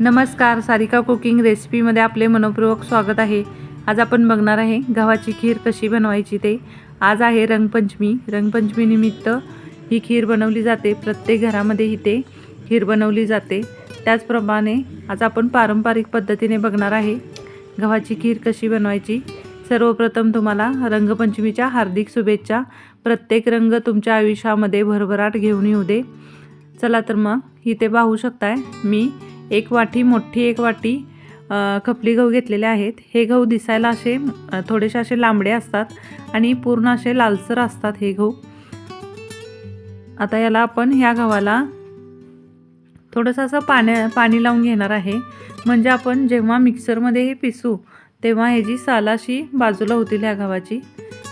नमस्कार सारिका कुकिंग रेसिपीमध्ये आपले मनपूर्वक स्वागत आहे. आज आपण बघणार आहे गव्हाची खीर कशी बनवायची ते. आज आहे रंगपंचमी. रंगपंचमीनिमित्त ही खीर बनवली जाते. प्रत्येक घरामध्ये इथे खीर बनवली जाते. त्याचप्रमाणे आज आपण पारंपरिक पद्धतीने बघणार आहे गव्हाची खीर कशी बनवायची. सर्वप्रथम तुम्हाला रंगपंचमीच्या हार्दिक शुभेच्छा. प्रत्येक रंग तुमच्या आयुष्यामध्ये भरभराट घेऊन येऊ दे. चला तर मग इथे पाहू शकताय मी एक वाटी मोठी एक वाटी खपली गहू घेतलेले आहेत. हे गहू दिसायला असे थोडेसे असे लांबडे असतात आणि पूर्ण असे लालसर असतात हे गहू. आता याला आपण ह्या गव्हाला थोडंसं असं पाण्या पाणी लावून घेणार आहे. म्हणजे आपण जेव्हा मिक्सरमध्ये हे पिसू तेव्हा ह्याची सालाशी बाजूला होतील ह्या गव्हाची.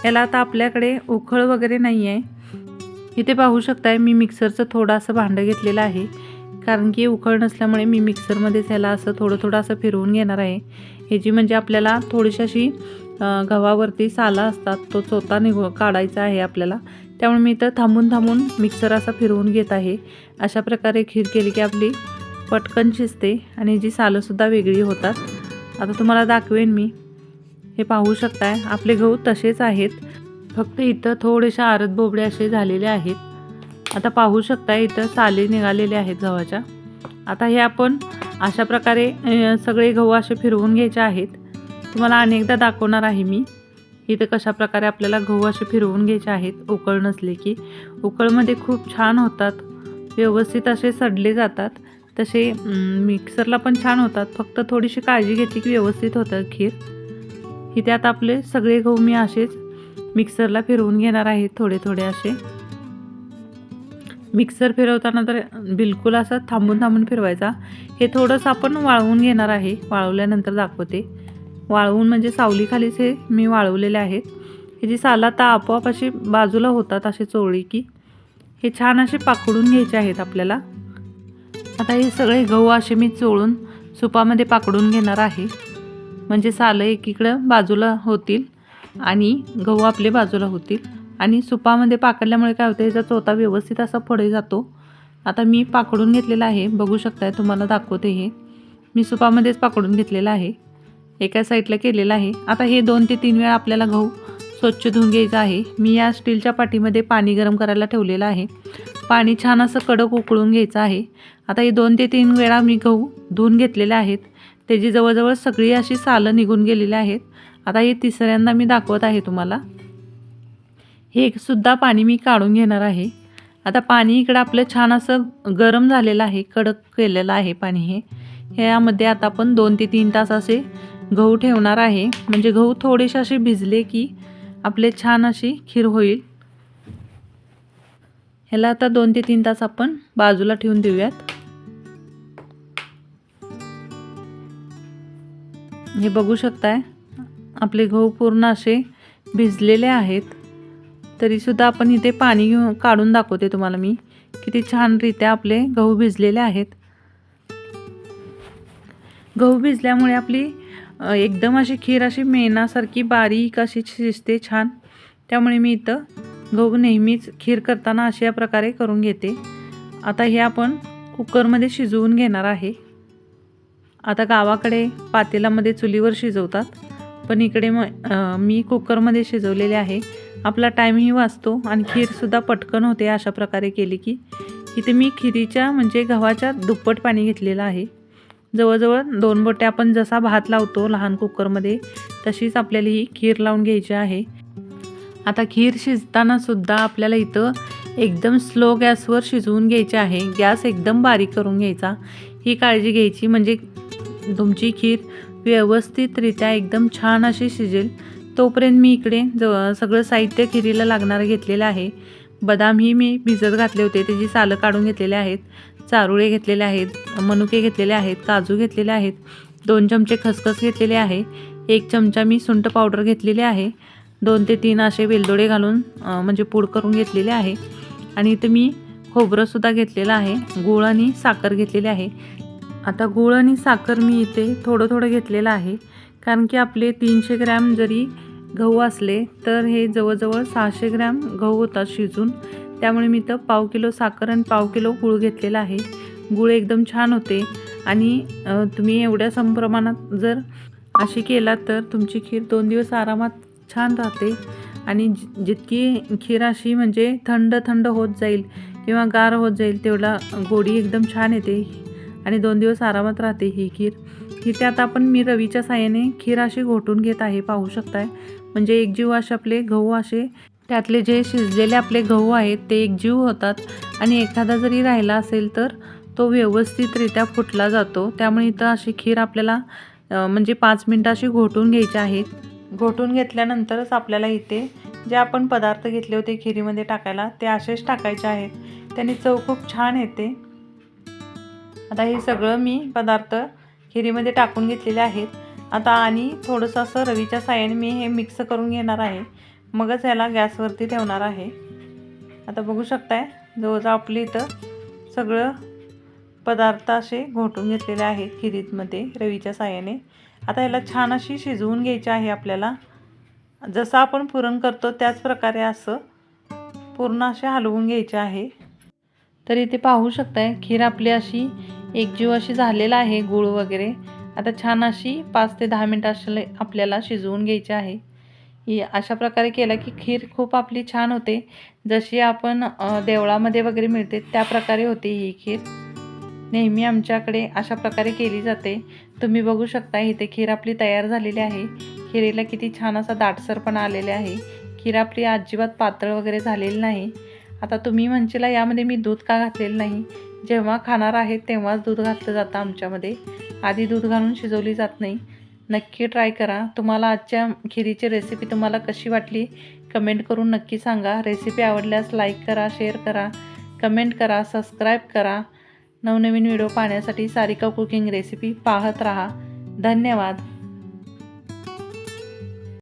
याला आता आपल्याकडे उखळ वगैरे नाही आहे इथे पाहू शकताय मी मिक्सरचं थोडंसं भांडं घेतलेलं आहे. कारण की उकळ नसल्यामुळे मी मिक्सरमध्येच ह्याला असं थोडं थोडं असं फिरवून घेणार आहे. ह्याची म्हणजे आपल्याला थोडीशी अशी गव्हावरती साला असतात तो चोथा निघू काढायचा आहे आपल्याला. त्यामुळे मी इथं थांबून थांबून मिक्सर असा फिरवून घेत आहे. अशा प्रकारे खीर केली की आपली पटकन शिजते आणि जी सालंसुद्धा वेगळी होतात. आता तुम्हाला दाखवेन मी. हे पाहू शकताय आपले गहू तसेच आहेत. फक्त इथं थोडेसे आरत बोबडे असे झालेले आहेत. आता पाहू शकता इथं साली निघालेले आहेत गव्हाच्या. आता हे आपण अशा प्रकारे सगळे गहू असे फिरवून घ्यायचे आहेत. तुम्हाला अनेकदा दाखवणार आहे मी. इथं कशा प्रकारे आपल्याला गहू असे फिरवून घ्यायचे आहेत. उकळ नसले की. उकळमध्ये खूप छान होतात. व्यवस्थित असे सडले जातात. तसे मिक्सरला पण छान होतात. फक्त थोडीशी काळजी घेतली की व्यवस्थित होतं खीर. इथे आता आपले सगळे गहू मी असेच मिक्सरला फिरवून घेणार आहे थोडे थोडे असे. मिक्सर फिरवताना तर बिलकुल असं थांबून थांबून फिरवायचा. हे थोडंसं आपण वाळवून घेणार आहे. वाळवल्यानंतर दाखवते. वाळवून म्हणजे सावलीखालीच हे मी वाळवलेले आहेत हे जी साला आता आपोआप अशी बाजूला होतात असे चोळी की हे छान असे पाकडून घ्यायचे आहेत आपल्याला. आता हे सगळे गहू असे मी चोळून सुपामध्ये पाकडून घेणार आहे. म्हणजे सालं एकीकडं बाजूला होतील आणि गहू आपले बाजूला होतील. आणि सुपामध्ये पाकडल्यामुळे काय होतं याचा चोथा व्यवस्थित असा पुढे जातो. आता मी पाकडून घेतलेला आहे बघू शकताय तुम्हाला दाखवते हे. मी सुपामध्येच पाकडून घेतलेलं आहे. एका साईडला केलेलं आहे. आता हे दोन ते तीन वेळा आपल्याला गहू स्वच्छ धुवून घ्यायचं आहे. मी या स्टीलच्या पाटीमध्ये पाणी गरम करायला ठेवलेलं आहे. पाणी छान असं कडक उकळून घ्यायचं आहे. आता हे दोन ते तीन वेळा मी गहू धुवून घेतलेले आहेत. त्याची जवळजवळ सगळी अशी सालं निघून गेलेली आहेत. आता हे तिसऱ्यांदा मी दाखवत आहे तुम्हाला. हे सुद्धा पाणी मी काढून घेणार आहे. आता पाणी इकडं आपलं छान असं गरम झालेलं आहे कडक केलेलं आहे पाणी हे. ह्यामध्ये आता आपण दोन ते तीन तास असे गहू ठेवणार आहे. म्हणजे गहू थोडेसे असे भिजले की आपले छान अशी खीर होईल. ह्याला आता दोन ते तीन तास आपण बाजूला ठेवून देऊयात. हे बघू शकताय आपले गहू पूर्ण असे भिजलेले आहेत. तरीसुद्धा आपण इथे पाणी काढून दाखवते तुम्हाला मी. किती छानरित्या आपले गहू भिजलेले आहेत. गहू भिजल्यामुळे आपली एकदम अशी खीर अशी मेणासारखी बारीक अशी शिजते छान. त्यामुळे मी इथं गहू नेहमीच खीर करताना अशा प्रकारे करून घेते. आता हे आपण कुकरमध्ये शिजवून घेणार आहे. आता गावाकडे पातेलामध्ये चुलीवर शिजवतात. पण इकडे मग मी कुकरमध्ये शिजवलेले आहे. आपला टाईमही वाचतो आणि खीरसुद्धा पटकन होते अशा प्रकारे केली की इथे मी खिरीच्या म्हणजे गव्हाच्या दुप्पट पाणी घेतलेलं आहे. जवळजवळ दोन बोटे आपण जसा भात लावतो लहान कुकरमध्ये तशीच आपल्याला ही खीर लावून घ्यायची आहे. आता खीर शिजतानासुद्धा आपल्याला इथं एकदम स्लो गॅसवर शिजवून घ्यायची आहे. गॅस एकदम बारीक करून घ्यायचा. ही काळजी घ्यायची म्हणजे तुमची खीर व्यवस्थितरित्या एकदम छान अशी शिजेल. तोपर्यंत मी इकडे ज सगळं साहित्य खिरीला लागणारं घेतलेलं आहे. बदामही मी भिजत घातले होते. त्याची सालं काढून घेतलेले आहेत. चारुळे घेतलेले आहेत. मनुके घेतलेले आहेत. काजू घेतलेले आहेत. दोन चमचे खसखस घेतलेले आहे. एक चमचा मी सुंठ पावडर घेतलेले आहे. दोन ते तीन असे वेलदोडे घालून म्हणजे पूड करून घेतलेले आहे. आणि इथं मी खोबरंसुद्धा घेतलेलं आहे. गूळ आणि साखर घेतलेली आहे. आता गूळ आणि साखर मी इथे थोडं थोडं घेतलेलं आहे. कारण की आपले तीनशे ग्रॅम जरी गहू असले तर हे जवळजवळ सहाशे ग्रॅम गहू होतात शिजून. त्यामुळे मी तर पाव किलो साखर आणि पाव किलो गूळ घेतलेला आहे. गूळ एकदम छान होते. आणि तुम्ही एवढ्या संप्रमाणात जर अशी केलात तर तुमची खीर दोन दिवस आरामात छान राहते. आणि जितकी खीर अशी म्हणजे थंड थंड होत जाईल किंवा गार होत जाईल तेवढा गोडी एकदम छान येते. आणि दोन दिवस आरामात राहते ही खीर. इथे आता आपण मी रवीच्या साह्याने खीर अशी घोटून घेत आहे पाहू शकताय. म्हणजे एकजीव असे आपले गहू असे त्यातले जे शिजलेले आपले गहू आहेत ते एकजीव होतात. आणि एखादा जरी राहिला असेल तर तो व्यवस्थितरित्या फुटला जातो. त्यामुळे इथं अशी खीर आपल्याला म्हणजे पाच मिनटं अशी घोटून घ्यायची आहेत घोटून घेतल्यानंतरच आपल्याला इथे जे आपण पदार्थ घेतले होते खिरीमध्ये टाकायला ते असेच टाकायचे आहेत. त्याने चव खूप छान येते. आता हे सगळं मी पदार्थ खिरीमध्ये टाकून घेतलेले आहेत. आता आणि थोडंसं असं रवीच्या साह्याने मी हे मिक्स करून घेणार आहे. मगच याला गॅसवरती ठेवणार आहे. आता बघू शकताय जवळजवळ आपली इथं सगळं पदार्थ असे घोटून घेतलेले आहेत खिरीतमध्ये रवीच्या साह्याने. आता याला छान अशी शिजवून घ्यायची आहे आपल्याला. जसं आपण पुरण करतो त्याच प्रकारे असं पूर्ण असे हलवून घ्यायचे आहे. तर इथे पाहू शकताय खीर आपली अशी एकजीव अशी झालेला आहे गूळ वगैरे. आता छान अशी पाच ते दहा मिनटं अशी आपल्याला शिजवून घ्यायची आहे. ही अशा प्रकारे केला की खीर खूप आपली छान होते. जशी आपण देवळामध्ये वगैरे मिळते त्या प्रकारे होते ही खीर. नेहमी आमच्याकडे अशा प्रकारे केली जाते. तुम्ही बघू शकता इथे खीर आपली तयार झालेली आहे. खिरीला किती छान असा दाटसरपणा आलेले आहे. खीर आपली अजिबात पातळ वगैरे झालेली नाही. आता तुम्ही म्हणशीला यामध्ये मी दूध का घातलेलं नाही? जेव्हा खाणार आहे तेव्हाच दूध घातलं जातं आमच्यामध्ये. आधी दूध घालून शिजवली जात नाही. नक्की ट्राय करा. तुम्हाला आजच्या खिरीची रेसिपी तुम्हाला कशी वाटली कमेंट करून नक्की सांगा. रेसिपी आवडल्यास लाईक करा शेअर करा कमेंट करा सबस्क्राईब करा. नवनवीन व्हिडिओ पाहण्यासाठी सारिका कुकिंग रेसिपी पाहत राहा. धन्यवाद.